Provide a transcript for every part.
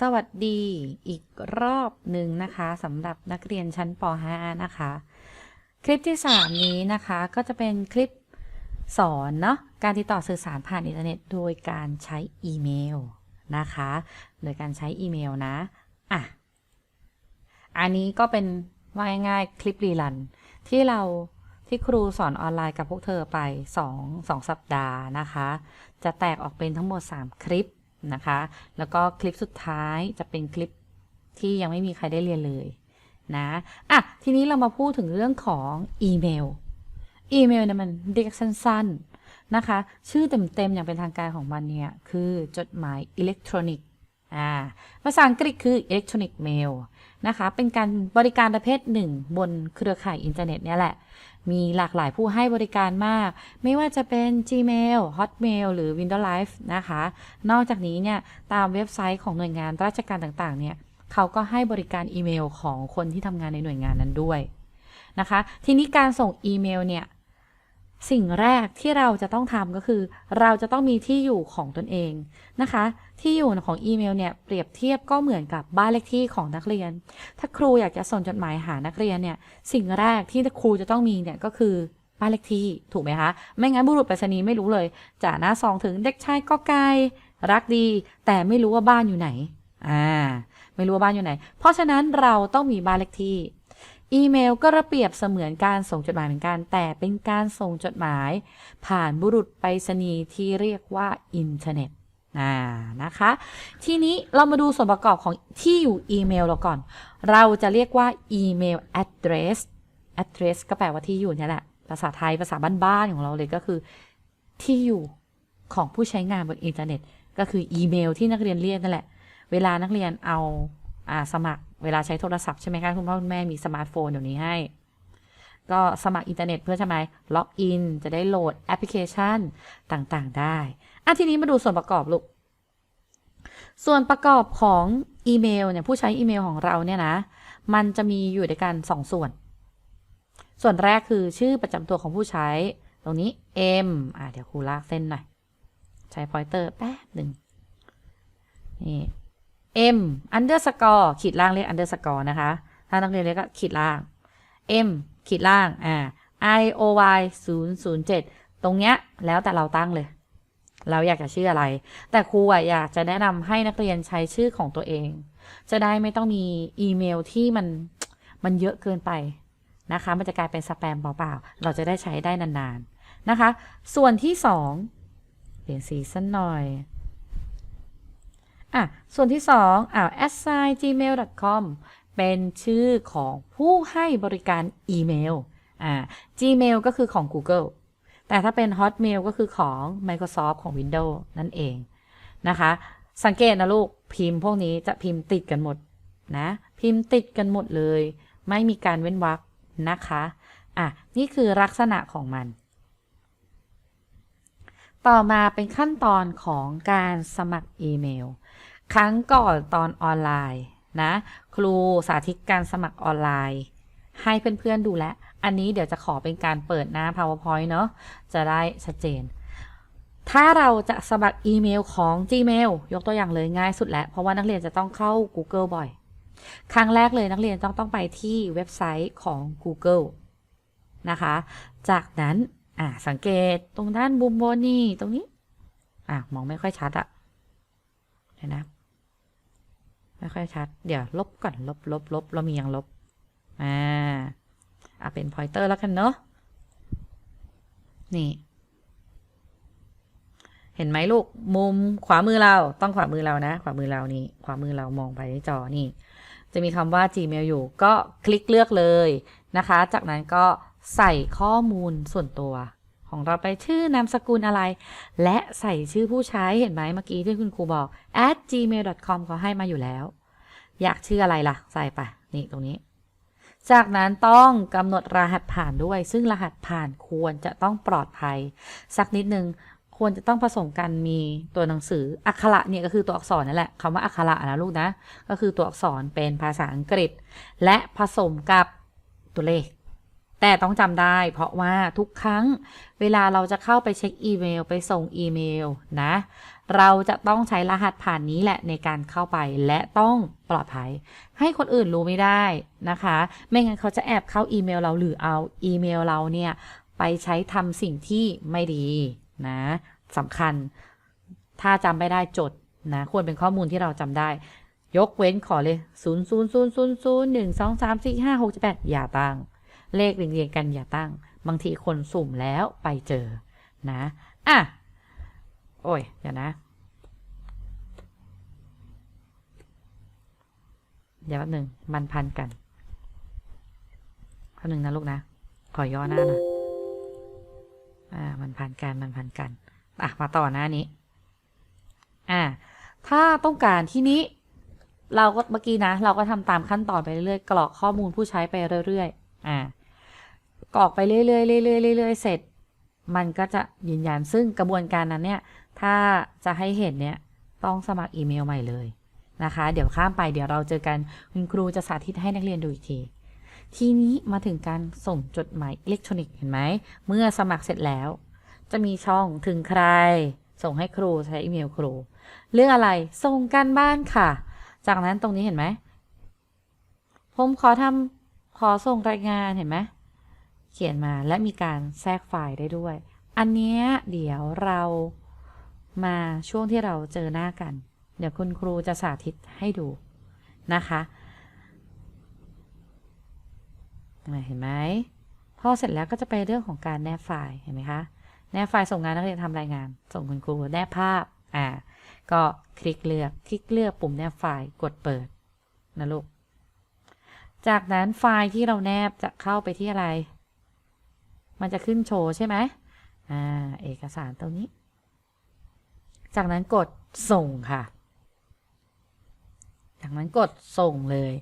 สวัสดีอีกรอบหนึ่งนะคะสำหรับนักเรียนชั้นป .5 นะคะ คลิปที่ 3 นี้นะคะก็จะเป็นคลิปสอนเนาะการติดต่อสื่อสารผ่านอินเทอร์เน็ต โดยการใช้อีเมลนะคะ โดยการใช้อีเมลนะอะอันนี้ก็เป็นว่าง่ายๆคลิปรีลัน ที่เราที่ครูสอนออนไลน์กับพวกเธอไป 2 2 สัปดาห์นะคะ จะแตกออกเป็นทั้งหมด 3 คลิป นะคะ แล้วก็คลิปสุดท้ายจะเป็นคลิปที่ยังไม่มีใครได้เรียนเลยนะอะทีนี้เรามาพูดถึงเรื่องของอีเมล อีเมลเนี่ยมันเรียกสั้นๆนะคะ ชื่อเต็มๆ อย่างเป็นทางการของมันเนี่ยคือจดหมายอิเล็กทรอนิกส์อ่าภาษาอังกฤษคืออิเล็กทรอนิกส์เมลนะคะ เป็นการบริการประเภทหนึ่งบนเครือข่ายอินเทอร์เน็ตเนี่ยแหละ มีหลากหลายผู้ให้บริการมาก ไม่ว่าจะเป็น Gmail Hotmail หรือ Windows Live นะคะ นอกจากนี้เนี่ยตามเว็บไซต์ของหน่วยงานราชการต่างๆ เนี่ยเขาก็ให้บริการอีเมลของคนที่ทำงานในหน่วยงานนั้นด้วยนะคะ ทีนี้การส่งอีเมลเนี่ย สิ่งแรกที่เราจะต้องทำก็คือ เราจะต้องมีที่อยู่ของตนเองนะคะ ที่อยู่ของอีเมลเนี่ยเปรียบเทียบก็เหมือนกับบ้านเลขที่ของนักเรียน ถ้าครูอยากจะส่งจดหมายหานักเรียนเนี่ยสิ่งแรกที่ครูจะต้องมีเนี่ยก็คือบ้านเลขที่ถูกไหมคะไม่งั้นบุรุษไปรษณีย์ไม่รู้เลยจากหน้าซองถึงเด็กชายก็ไก่รักดี แต่ไม่รู้ว่าบ้านอยู่ไหนอ่าไม่รู้ว่าบ้านอยู่ไหน เพราะฉะนั้นเราต้องมีบ้านเลขที่ อีเมลก็ระเปรียบเสมือนการส่งจดหมายเหมือนกัน แต่เป็นการส่งจดหมาย ผ่านบุรุษไปรษณีย์ที่เรียกว่าอินเทอร์เน็ตอ่านะคะ ทีนี้เรามาดูส่วนประกอบของที่อยู่อีเมลเราก่อน เราจะเรียกว่าอีเมล address address ก็แปลว่าที่อยู่นี่แหละ ภาษาไทยภาษาบ้านๆของเราเลยก็คือ ที่อยู่ของผู้ใช้งานบนอินเทอร์เน็ต ก็คืออีเมลที่นักเรียนเรียกนั่นแหละ เวลานักเรียนเอาอาสมัคร เวลาใช้โทรศัพท์ใช่ไหมคะคุณพ่อคุณแม่มีสมาร์ทโฟนเดี๋ยวนี้ให้ ก็สมัครอินเทอร์เน็ตเพื่อทำไมล็อกอินจะได้โหลดแอปพลิเคชันต่างๆ ได้อะทีนี้มาดูส่วนประกอบลูกส่วนประกอบของอีเมลเนี่ยผู้ใช้อีเมลของเราเนี่ยนะ มันจะมีอยู่ด้วยกันสองส่วน ส่วนแรกคือชื่อประจำตัวของผู้ใช้ ตรงนี้ M อะเดี๋ยวครูลากเส้นหน่อย ใช้พอยเตอร์แป๊บหนึ่งนี่ M underscore ขีดล่างเรียก underscore นะคะ ถ้านักเรียนเรียกก็ขีดล่าง M ขีดล่างอ่า I O Y 0 0 7 ตรงเนี้ยแล้วแต่เราตั้งเลย เราอยากจะชื่ออะไร แต่ครูอะอยากจะแนะนำให้นักเรียนใช้ชื่อของตัวเอง จะได้ไม่ต้องมีอีเมลที่มันมันเยอะเกินไปนะคะ มันจะกลายเป็นสแปมเปล่าๆ เราจะได้ใช้ได้นานๆ นะคะ ส่วนที่สองเปลี่ยนสีสักหน่อย อะส่วนที่สองอ่า assign gmail.com เป็นชื่อของผู้ให้บริการอีเมลอ่า Gmail ก็คือของ Google แต่ถ้าเป็น Hotmail ก็คือของ Microsoft ของ Windows นั่นเองนะคะ สังเกตนะลูกพิมพ์พวกนี้จะพิมพ์ติดกันหมดนะ พิมพ์ติดกันหมดเลย ไม่มีการเว้นวรรคนะคะ อะ นี่คือลักษณะของมัน ต่อมาเป็นขั้นตอนของการสมัครอีเมล ครั้งก่อนตอนออนไลน์นะ ครูสาธิตการสมัครออนไลน์ ให้เพื่อนๆดูแลอันนี้เดี๋ยวจะขอเป็นการเปิดหน้า PowerPoint เนาะจะได้ชัดเจน ถ้าเราจะสมัครอีเมลของ Gmail ยกตัวอย่างเลยง่ายสุดแล้ว เพราะว่านักเรียนจะต้องเข้า Google บ่อย ครั้งแรกเลยนักเรียนต้องต้องไปที่เว็บไซต์ของ Google นะคะ จากนั้น อ่าสังเกตตรงด้านบุมบนนี่ตรงนี้ อะ มองไม่ค่อยชัดอะเดี๋ยวนะ ไม่ค่อยชัด เดี๋ยวลบก่อนลบลบลบเรามียังลบ อ่าอะเป็น pointer แล้วกันเนาะนี่ เห็นไหมลูก มุมขวามือเรา ต้องขวามือเรานะ ขวามือเรานี่ ขวามือเรามองไปที่จอนี่ จะมีคำว่า Gmail อยู่ ก็คลิกเลือกเลยนะคะ จากนั้นก็ใส่ข้อมูลส่วนตัว ของเราไปชื่อนามสกุลอะไร และใส่ชื่อผู้ใช้เห็นไหมเมื่อกี้ที่คุณครูบอก at gmail.com เขาให้มาอยู่แล้ว อยากชื่ออะไรล่ะ ใส่ไปนี่ตรงนี้ จากนั้นต้องกำหนดรหัสผ่านด้วย ซึ่งรหัสผ่านควรจะต้องปลอดภัย สักนิดนึงควรจะต้องผสมกันมีตัวหนังสืออักขระเนี่ยก็คือตัวอักษรนั่นแหละคำว่าอักขระนะลูกนะ ก็คือตัวอักษรเป็นภาษาอังกฤษ และผสมกับตัวเลข แต่ต้องจำได้ เพราะว่าทุกครั้งเวลาเราจะเข้าไปเช็คอีเมล ไปส่งอีเมลนะ เราจะต้องใช้รหัสผ่านนี้แหละในการเข้าไปและต้องปลอดภัย ให้คนอื่นรู้ไม่ได้นะคะ ไม่งั้นเขาจะแอบเข้าอีเมลเราหรือเอาอีเมลเราเนี่ยไปใช้ทำสิ่งที่ไม่ดีนะสำคัญ ถ้าจำไม่ได้จดนะควรเป็นข้อมูลที่เราจำได้ ยกเว้นขอเลย 0 0 0 0 0 1 2 3 4 5 6 7 8 อย่าตั้ง เลขเรียงๆกันอย่าตั้ง บางทีคนสุ่มแล้วไปเจอนะอะโอ้ยเดี๋ยวนะ เดี๋ยวแป๊บหนึ่งมันพันกันแป๊บหนึ่งนะลูกนะ ขอย่อหน้านะอ่า มันพันกัน มันพันกัน อะ มาต่อหน้านี้ อ่า ถ้าต้องการที่นี้ เราก็เมื่อกี้นะ เราก็ทำตามขั้นตอนไปเรื่อยๆ กรอกข้อมูลผู้ใช้ไปเรื่อยๆ อ่า กรอกไปเรื่อยๆเรื่อยๆเรื่อยๆเสร็จ มันก็จะยืนยันซึ่งกระบวนการนั้นเนี่ย ถ้าจะให้เห็นเนี่ยต้องสมัครอีเมลใหม่เลยนะคะ เดี๋ยวข้ามไปเดี๋ยวเราเจอกันคุณครูจะสาธิตให้นักเรียนดูอีกที ทีนี้มาถึงการส่งจดหมายอิเล็กทรอนิกส์เห็นไหม เมื่อสมัครเสร็จแล้ว จะมีช่องถึงใคร ส่งให้ครูใช้อีเมลครู เรื่องอะไรส่งการบ้านค่ะ จากนั้นตรงนี้เห็นไหมผมขอทำขอส่งรายงานเห็นไหม เขียนมาและมีการแทรกไฟล์ได้ด้วย อันนี้เดี๋ยวเรามาช่วงที่เราเจอหน้ากัน เดี๋ยวคุณครูจะสาธิตให้ดูนะคะเห็นไหมพอเสร็จแล้วก็จะไปเรื่องของการแนบไฟล์เห็นไหมคะ แนบไฟล์ส่งงานนักเรียนทำรายงาน ส่งคุณครูแนบภาพ อ่า ก็คลิกเลือก คลิกเลือกปุ่มแนบไฟล์กดเปิดนะลูก จากนั้นไฟล์ที่เราแนบจะเข้าไปที่อะไร มันจะขึ้นโชว์ใช่ไหมอ่าเอกสารตรงนี้ จากนั้นกดส่งค่ะ จากนั้นกดส่งเลย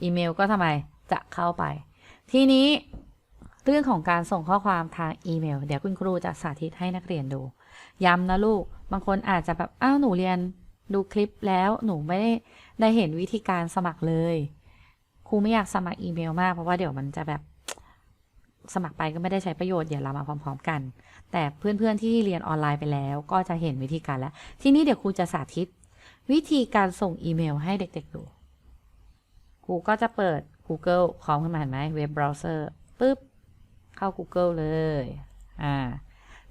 อีเมลก็ทำไมจะเข้าไป ทีนี้เรื่องของการส่งข้อความทางอีเมล เดี๋ยวคุณครูจะสาธิตให้นักเรียนดู ย้ำนะลูก บางคนอาจจะแบบ อ้าว หนูเรียนดูคลิปแล้ว หนูไม่ได้ได้เห็นวิธีการสมัครเลย ครูไม่อยากสมัครอีเมลมาก เพราะว่าเดี๋ยวมันจะแบบ สมัครไปก็ไม่ได้ใช้ประโยชน์เดี๋ยวเรามาพร้อม ๆ กัน แต่เพื่อนๆที่เรียนออนไลน์ไปแล้วก็จะเห็นวิธีการแล้ว ทีนี้เดี๋ยวครูจะสาธิต วิธีการส่งอีเมลให้เด็กๆดูครูก็จะเปิด Google พร้อมขึ้นมาเห็นไหมเว็บเบราว์เซอร์ปุ๊บ เข้า Google เลยอ่า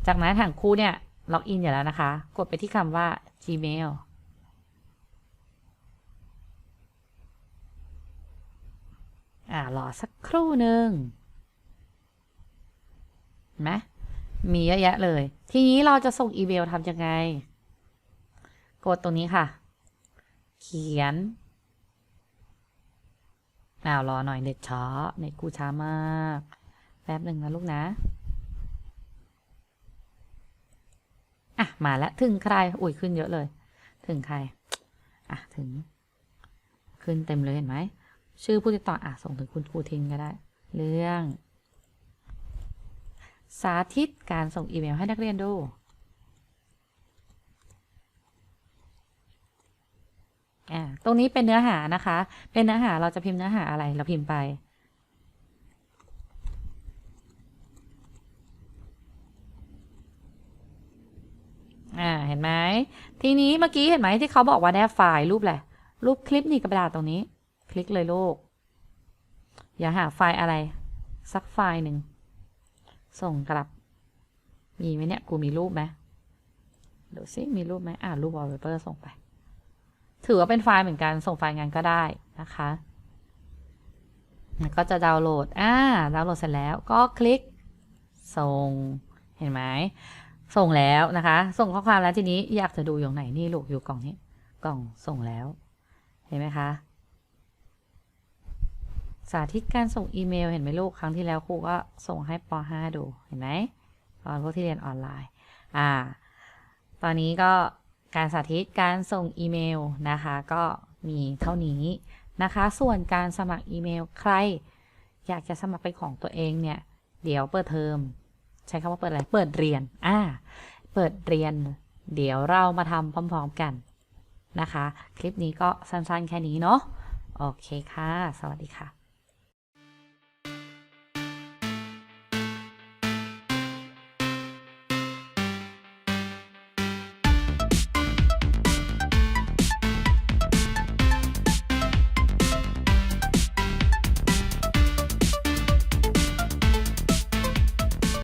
จากนั้นทางครูเนี่ยล็อกอินอยู่แล้วนะคะ กดไปที่คำว่า Gmail อ่ารอสักครู่หนึ่ง ไหมมีเยอะแยะเลย ทีนี้เราจะส่งอีเมลทำยังไง กดตรงนี้ค่ะ เขียนอ้าวรอหน่อยเน็ตช้าเน็ตกูช้ามากแป๊บหนึ่งนะลูกนะอะมาแล้วถึงใครอุ้ยขึ้นเยอะเลย ถึงใครอะถึง ขึ้นเต็มเลยเห็นไหมชื่อผู้ติดต่ออะส่งถึงคุณครูทินก็ได้ เรื่อง สาธิตการส่งอีเมลให้นักเรียนดูอ่าตรงนี้เป็นเนื้อหานะคะ เป็นเนื้อหาเราจะพิมพ์เนื้อหาอะไร เราพิมพ์ไป อ่า เห็นไหม ทีนี้เมื่อกี้เห็นไหมที่เขาบอกว่าแนบไฟล์รูปแหละรรูปคลิปนี่กระดาษตรงนี้ คลิกเลยลูก อย่าหาไฟล์อะไร สักไฟล์หนึ่ง ส่งกลับ มีไหมเนี่ย กูมีรูปไหมดูซิมีรูปไหมอ่ารูปวอลเปเปอร์ส่งไป ถือว่าเป็นไฟล์เหมือนกัน ส่งไฟล์งานก็ได้นะคะแล้วก็จะดาวน์โหลด อ่า ดาวน์โหลดเสร็จแล้ว ก็คลิก ส่ง เห็นไหม ส่งแล้วนะคะ ส่งข้อความแล้วทีนี้อยากจะดูอยู่ไหน นี่ลูกอยู่กล่องนี้ กล่องส่งแล้ว เห็นไหมคะ สาธิตการส่งอีเมลเห็นไหมลูกครั้งที่แล้วครูก็ส่งให้ป .5 ดูเห็นไหมตอนพวกที่เรียนออนไลน์อ่าตอนนี้ก็การสาธิตการส่งอีเมลนะคะก็มีเท่านี้นะคะ ส่วนการสมัครอีเมลใคร อยากจะสมัครเป็นของตัวเองเนี่ย เดี๋ยวเปิดเทอมใช้คำว่าเปิดอะไรเปิดเรียนอ่าเปิดเรียน เดี๋ยวเรามาทำพร้อมๆกันนะคะ คลิปนี้ก็สั้นๆแค่นี้เนาะโอเคค่ะ สวัสดีค่ะ